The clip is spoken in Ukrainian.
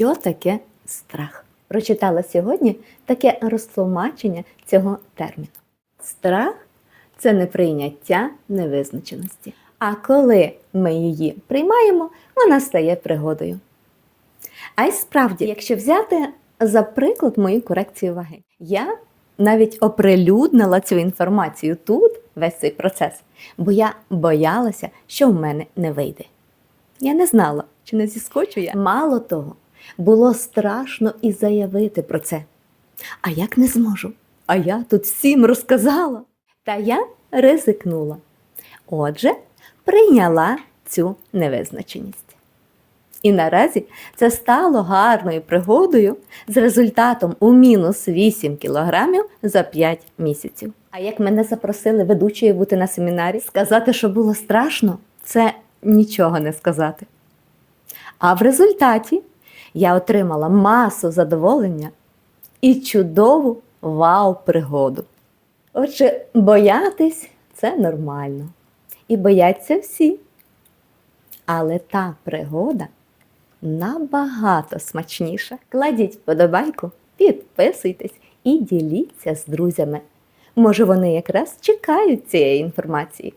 Що таке страх? Прочитала сьогодні таке розтлумачення цього терміну. Страх це неприйняття невизначеності. А коли ми її приймаємо, вона стає пригодою. А й справді, якщо взяти за приклад мою корекцію ваги, я навіть оприлюднила цю інформацію тут, весь цей процес, бо я боялася, що в мене не вийде. Я не знала, чи не зіскочу я. Мало того, було страшно і заявити про це. А як не зможу? А я тут всім розказала. Та я ризикнула. Отже, прийняла цю невизначеність. І наразі це стало гарною пригодою з результатом у мінус 8 кілограмів за 5 місяців. А як мене запросили ведучою бути на семінарі, сказати, що було страшно, це нічого не сказати. А в результаті я отримала масу задоволення і чудову вау-пригоду. Отже, боятись це нормально. І бояться всі. Але та пригода набагато смачніша. Кладіть вподобайку, підписуйтесь і діліться з друзями. Може, вони якраз чекають цієї інформації.